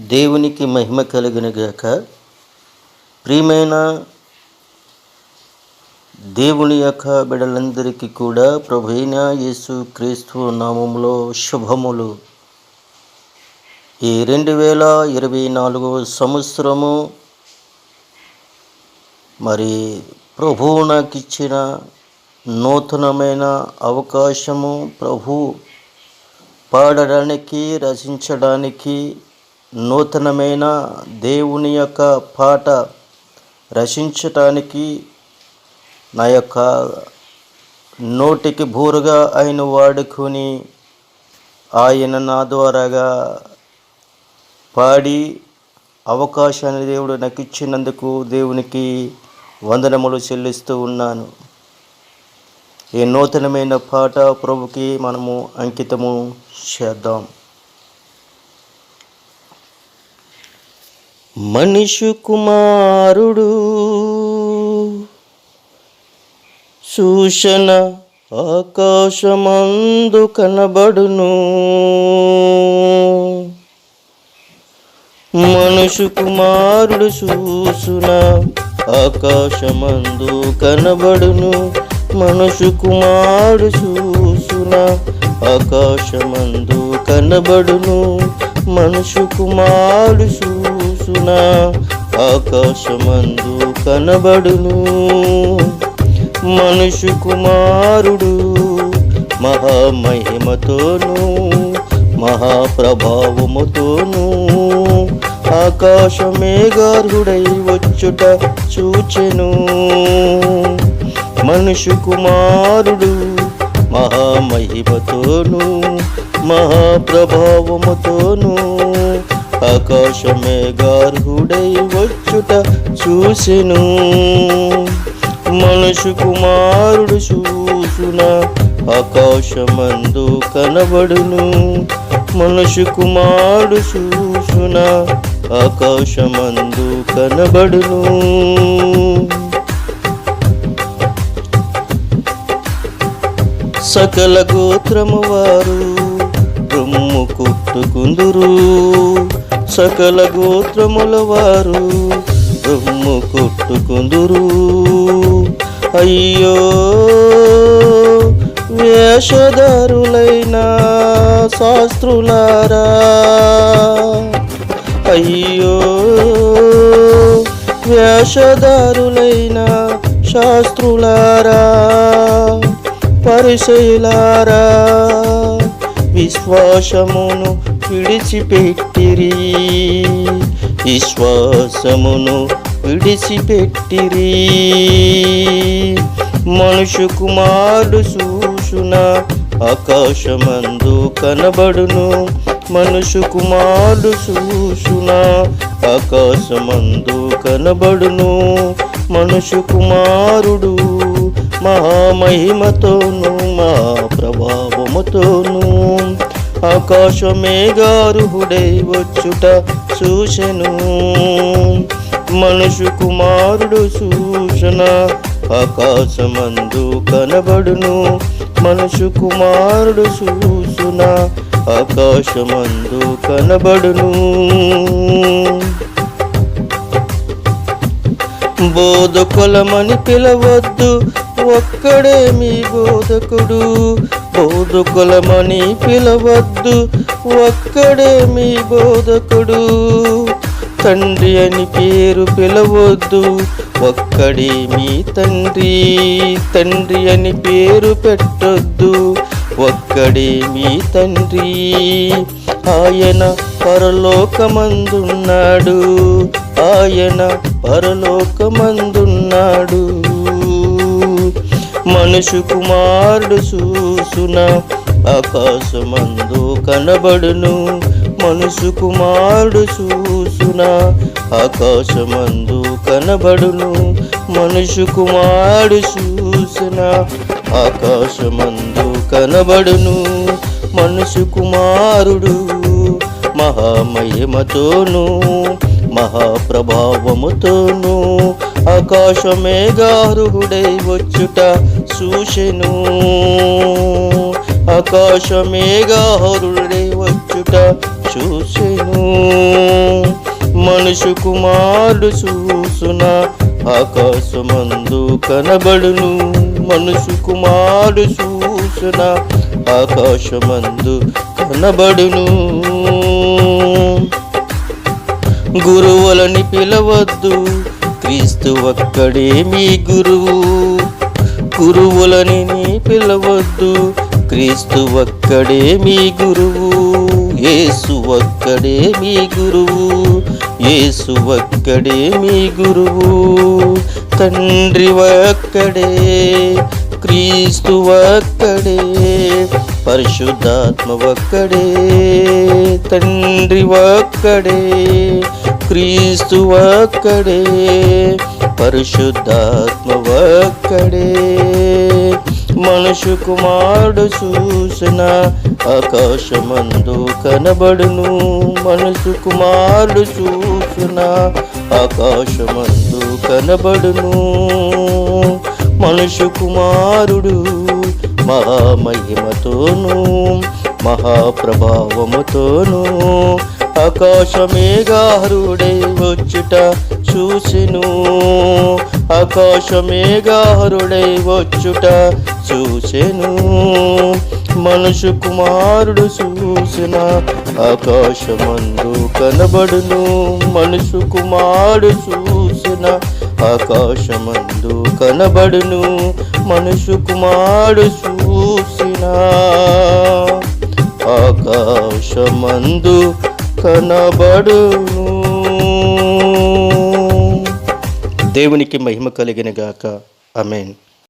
దేవునికి మహిమ కలుగునుగాక ప్రియమైన దేవుని యొక్క బిడలందరికీ కూడా ప్రభైన యేసు క్రీస్తు నామములో శుభములు. ఈ రెండు వేల ఇరవై నాలుగవ సంవత్సరము మరి ప్రభువు నాకు ఇచ్చిన నూతనమైన అవకాశము ప్రభు పాడడానికి రచించడానికి నూతనమైన దేవుని యొక్క పాట రచించటానికి నా యొక్క నోటికి బూరుగా ఆయన వాడుకొని ఆయన నా ద్వారాగా పాడి అవకాశాన్ని దేవుడు నాకు ఇచ్చినందుకు దేవునికి వందనములు చెల్లిస్తూ ఉన్నాను. ఈ నూతనమైన పాట ప్రభుకి మనము అంకితము చేద్దాం. మనిషి కుమారుడు. సూషణ ఆకాశమందు కనబడును. మనుషు కుమారుడు చూసున ఆకాశమందు కనబడును. మనుషు కుమారుడు చూసున ఆకాశమందు కనబడును. మనుషు కుమారుడు చూసున ఆకాశమందు కనబడును. మనుషు కుమారుడు మహామహిమతోనూ మహాప్రభావముతోనూ ఆకాశమే ఆకాశమేగార్హుడై వచ్చుట చూచెను. మనుషు కుమారుడు మహామహిమతోనూ మహాప్రభావముతోను ఆకాశమే గార్హుడై వచ్చుట చూసెను. మనుషు కుమారుడు చూసున ఆకాశమందు కనబడును. మనుషు కుమారుడు చూసున ఆకాశమందు కనబడును. సకల గోత్రము వారు రొమ్ము కుట్టుకుందురు. సకల గోత్రముల వారు రొమ్ము కొట్టుకుందురు. అయ్యో వేషధారులైన శాస్త్రులారా. అయ్యో వేషధారులైన శాస్త్రులారా. పరిశైలారా విశ్వాసమును విడిచిపెట్టిరి. విశ్వాసమును విడిచిపెట్టిరి. మనుషు కుమారుడు చూసున ఆకాశమందు కనబడును. మనుషు కుమారుడు చూసున ఆకాశమందు కనబడును. మనుషు కుమారుడు మహామహిమతోను మహాప్రభావముతోను ఆకాశమేగారుహుడై వచ్చుట చూశను మనుషు కుమారుడు సూచన ఆకాశమందు కనబడును. మనుషు కుమారుడు సూచన ఆకాశమందు కనబడును. బోధకులమని పిలవద్దు ఒక్కడే మీ బోధకుడు. బోధకులమని పిలవద్దు ఒక్కడే మీ బోధకుడు. తండ్రి అని పేరు పిలవద్దు ఒక్కడే మీ తండ్రి. తండ్రి అని పేరు పెట్టొద్దు ఒక్కడే మీ తండ్రి. ఆయన పరలోకమందున్నాడు ఆయన పరలోకమందున్నాడు. మనుషు కుమారుడు చూసున ఆకాశమందు కనబడును. మనుషు కుమారుడు చూసున ఆకాశమందు కనబడును. మనుషు కుమారుడు చూసిన ఆకాశమందు కనబడును. మనుషు కుమారుడు మహామహిమతోను మహాప్రభావముతోనూ ఆకాశమేగారుహుడై వచ్చుట చూసెను. ఆకాశమేగాహరుడై వచ్చుట చూసెను. మనుషు కుమారుడు చూసున ఆకాశమందు కనబడును. మనుషు కుమారుడు చూసున ఆకాశమందు కనబడును. గురువులని పిలవద్దు. క్రీస్తు ఒక్కడే మీ గురువు. గురువులని నీ పిలవద్దు. క్రీస్తు ఒక్కడే మీ గురువు. యేసు ఒక్కడే మీ గురువు. యేసు ఒక్కడే మీ గురువు. తండ్రి ఒక్కడే క్రీస్తు ఒక్కడే పరిశుద్ధాత్మ ఒక్కడే తండ్రి ఒక్కడే. క్రీస్తు ఒక్కడే పరిశుద్ధాత్మ ఒక్కడే. మనుషు కుమారుడు చూసిన ఆకాశమందు కనబడును. మనుషు కుమారుడు చూసిన ఆకాశమందు కనబడును. మనుషు కుమారుడు మహామహిమతోనూ మహాప్రభావముతోనూ ఆకాశమేఘారుడై వచ్చుట చూసెను. ఆకాశమేఘారుడై వచ్చుట చూసెను. మనుషు కుమారుడు చూసిన ఆకాశమందు కనబడును. మనుషు కుమారుడు చూసిన ఆకాశమందు కనబడును. మనుషు కుమారుడు చూసిన ఆకాశమందు కనబడును. దేవునికి మహిమ కలిగిన గాక. అమేన్